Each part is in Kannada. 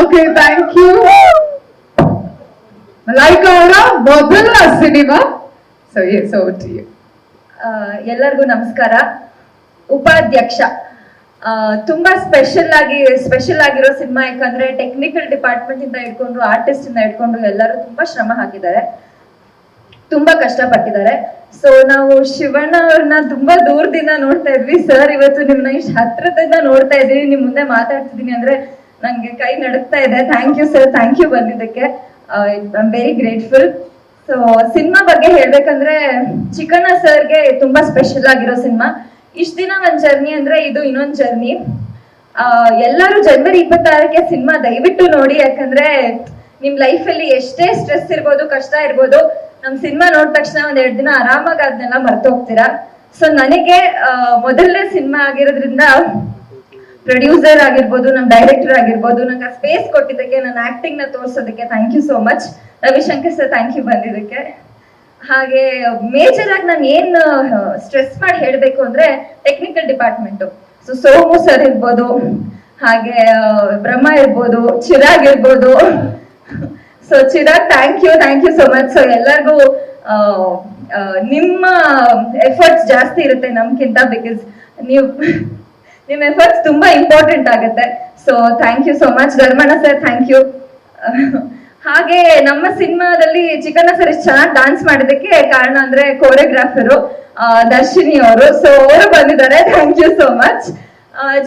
ಓಕೆ ಥ್ಯಾಂಕ್ ಯು ಲೈಕ್ ಅವರ ಮೊದಲ cinema so yes over to you ಎಲ್ಲರಿಗೂ ನಮಸ್ಕಾರ. ಉಪಾಧ್ಯಕ್ಷ. ಆ, ತುಂಬಾ ಸ್ಪೆಷಲ್ ಆಗಿ ಸ್ಪೆಷಲ್ ಆಗಿರೋ ಸಿನಿಮಾ ಯಾಕಂದ್ರೆ ಟೆಕ್ನಿಕಲ್ ಡಿಪಾರ್ಟ್ಮೆಂಟ್ ಇಂದ ಇಟ್ಕೊಂಡು ಆರ್ಟಿಸ್ಟ್ ಇಂದ ಇಟ್ಕೊಂಡು ಎಲ್ಲರೂ ತುಂಬಾ ಶ್ರಮ ಹಾಕಿದ್ದಾರೆ. ತುಂಬಾ ಕಷ್ಟಪಟ್ಟಿದ್ದಾರೆ. ಸೊ ನಾವು ಶಿವಣ್ಣ ಅವ್ರನ್ನ ತುಂಬಾ ದೂರದಿಂದ ನೋಡ್ತಾ ಇದ್ವಿ. ಸರ್ ಇವತ್ತು ನಿಮ್ನ ಇಷ್ಟು ಹತ್ರದಿಂದ ನೋಡ್ತಾ ಇದ್ದೀವಿ ನಿಮ್ ಮುಂದೆ ಮಾತಾಡ್ತಿದ್ದೀನಿ ಅಂದ್ರೆ ನಂಗೆ ಕೈ ನಡುಕ್ತಾ ಇದೆ. Thank you sir thank you ಬಂದಿದ್ದಕ್ಕೆ. I am very grateful so cinema ಬಗ್ಗೆ ಹೇಳ್ಬೇಕಂದ್ರೆ ಚಿಕ್ಕಣ್ಣ ಸರ್ಗೆ ತುಂಬಾ ಸ್ಪೆಷಲ್ ಆಗಿರೋ ಸಿನಿಮಾ ಇಷ್ಟ ದಿನ ಒಂದ್ ಜರ್ನಿ ಅಂದ್ರೆ ಇದು ಇನ್ನೊಂದ್ ಜರ್ನಿ ಆ, ಎಲ್ಲರೂ ಜನವರಿ ಇಪ್ಪತ್ತಾರಕ್ಕೆ ಸಿನಿಮಾ ದಯವಿಟ್ಟು ನೋಡಿ. ಯಾಕಂದ್ರೆ ನಿಮ್ ಲೈಫ್ ಅಲ್ಲಿ ಎಷ್ಟೇ ಸ್ಟ್ರೆಸ್ ಇರ್ಬೋದು ಕಷ್ಟ ಇರ್ಬೋದು ನಮ್ ಸಿನಿಮಾ ನೋಡಿದ ತಕ್ಷಣ ಒಂದ್ ಎರಡ್ ದಿನ ಆರಾಮಾಗಿ ಅದನ್ನೆಲ್ಲ ಮರ್ತೋಗ್ತೀರಾ ಸೊ ನನಗೆ ಮೊದಲನೇ ಸಿನಿಮಾ ಆಗಿರೋದ್ರಿಂದ ಪ್ರೊಡ್ಯೂಸರ್ ಆಗಿರ್ಬೋದು ನಮ್ ಡೈರೆಕ್ಟರ್ ಆಗಿರ್ಬೋದು ನಂಗೆ ಸ್ಪೇಸ್ ಕೊಟ್ಟಿದ್ದಕ್ಕೆ ನನ್ನ ಆಕ್ಟಿಂಗ್ನ ತೋರ್ಸೋದಕ್ಕೆ thank you so much Ravishankar sir thank you ಬಂದಿದ್ದಕ್ಕೆ. ಹಾಗೆ ಮೇಜರ್ ಆಗಿ ನಾನು ಏನ್ ಸ್ಟ್ರೆಸ್ ಮಾಡಿ ಹೇಳ್ಬೇಕು ಅಂದ್ರೆ technical department so Somu sir ಇರ್ಬೋದು ಹಾಗೆ ಬ್ರಹ್ಮ ಇರ್ಬೋದು ಚಿರಾಗ್ ಇರ್ಬೋದು. So Chirag thank you thank you so much so ಎಲ್ಲರಿಗೂ ಆ, ಆ, ನಿಮ್ಮ ಎಫರ್ಟ್ಸ್ ಜಾಸ್ತಿ ಇರುತ್ತೆ ನಮ್ಗಿಂತ ಬಿಕಾಸ್ ನೀವು ನಿಮ್ಮ ಎಫರ್ಟ್ಸ್ ತುಂಬಾ ಇಂಪಾರ್ಟೆಂಟ್ ಆಗುತ್ತೆ. So thank you so much Dharmanna sir thank you ಹಾಗೆ ನಮ್ಮ ಸಿನಿಮಾದಲ್ಲಿ ಚಿಕನ್ನ ಸರ್ ಇಷ್ಟು ಚೆನ್ನಾಗಿ ಡಾನ್ಸ್ ಮಾಡಿದಕ್ಕೆ ಕಾರಣ ಅಂದ್ರೆ ಕೋರಿಯೋಗ್ರಾಫರು ದರ್ಶಿನಿ ಅವರು ಸೊ ಅವರು ಬಂದಿದ್ದಾರೆ. ಥ್ಯಾಂಕ್ ಯು ಸೋ ಮಚ್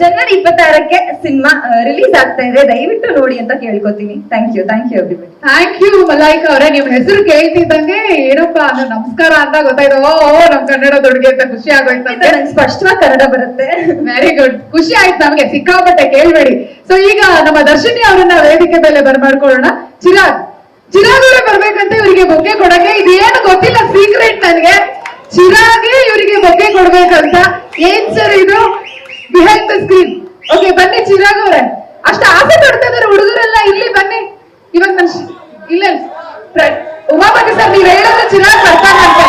ಜನವರಿ ಇಪ್ಪತ್ತಾರಕ್ಕೆ ಸಿನಿಮಾ ರಿಲೀಸ್ ಆಗ್ತಾ ಇದೆ. ದಯವಿಟ್ಟು ನೋಡಿ ಅಂತ ಕೇಳ್ಕೊತೀನಿ. Thank you thank you everybody thank you Malaika ಅವರೇ. ನಿಮ್ ಹೆಸರು ಕೇಳ್ತಿದ್ದಂಗೆ ಏನಪ್ಪ ಅನ್ನೋ ನಮಸ್ಕಾರ ಅಂತ ಗೊತ್ತಾಯ್ತು. ಓ ನಮ್ ಕನ್ನಡ ದೊಡ್ಗೆ ಅಂತ ಖುಷಿ ಆಗೋಯ್ತು ನಂಗೆ ಸ್ಪಷ್ಟವಾಗಿ ಕನ್ನಡ ಬರುತ್ತೆ. ವೆರಿ ಗುಡ್ ಖುಷಿ ಆಯ್ತು ನಮ್ಗೆ. ಸಿಕ್ಕಾಪಟ್ಟೆ ಕೇಳ್ಬೇಡಿ. ಸೊ ಈಗ ನಮ್ಮ ದರ್ಶಿನಿ ಅವರನ್ನ ವೇದಿಕೆ ಮೇಲೆ ಬರ್ಮಾಡ್ಕೊಳ್ಳೋಣ ಚಿರಾಗ್. ಚಿರಾಗ್ ಅವರೇ ಬರ್ಬೇಕಂತ ಇವರಿಗೆ ಬೊಕ್ಕೆ ಕೊಡಕ್ಕೆ ಇದೇನು ಗೊತ್ತಿಲ್ಲ ಸೀಕ್ರೆಟ್ ನನ್ಗೆ. ಚಿರಾಗೆ ಇವರಿಗೆ ಬೊಕ್ಕೆ ಕೊಡ್ಬೇಕಂತ. ಏನ್ ಸರ್ ಇದು? ಬಿಹೈಂಡ್ ದ ಸ್ಕ್ರೀನ್ ಓಕೆ ಬನ್ನಿ, ಚಿರಾಗ್ ಅವರೇ. ಅಷ್ಟು ಆಸೆ ಪಡ್ತಾ ಇದಾರೆ ಹುಡುಗರೆಲ್ಲ. ಇಲ್ಲಿ ಬನ್ನಿ. ಇವಾಗ ನನ್ ಇಲ್ಲ ಉಮಾಪತಿ ಸರ್, ನೀವ್ ಹೇಳೋದು ಚಿರಾಗ್ ಬರ್ತಾನಂತೆ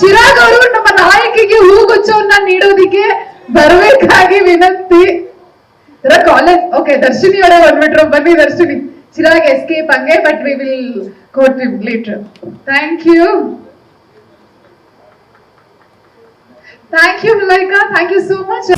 ಚಿರಾಗ್ ಅವರು ನಮ್ಮ ನಾಯಕಿಗೆ ಹೂಗುಚ್ಚವನ್ನ ನೀಡೋದಿಕ್ಕೆ ಬರ್ಬೇಕಾಗಿ ವಿನಂತಿ. ಕಾಲೇಜ್ ಓಕೆ ದರ್ಶಿನಿ ಅವರೇ ಬಂದ್ಬಿಟ್ರು ಬನ್ನಿ, ದರ್ಶಿನಿ. ಚಿರಾಗ್ ಎಸ್ಕೇಪ್ ಹಂಗೆ but we will quote later thank you thank you Laika thank you so much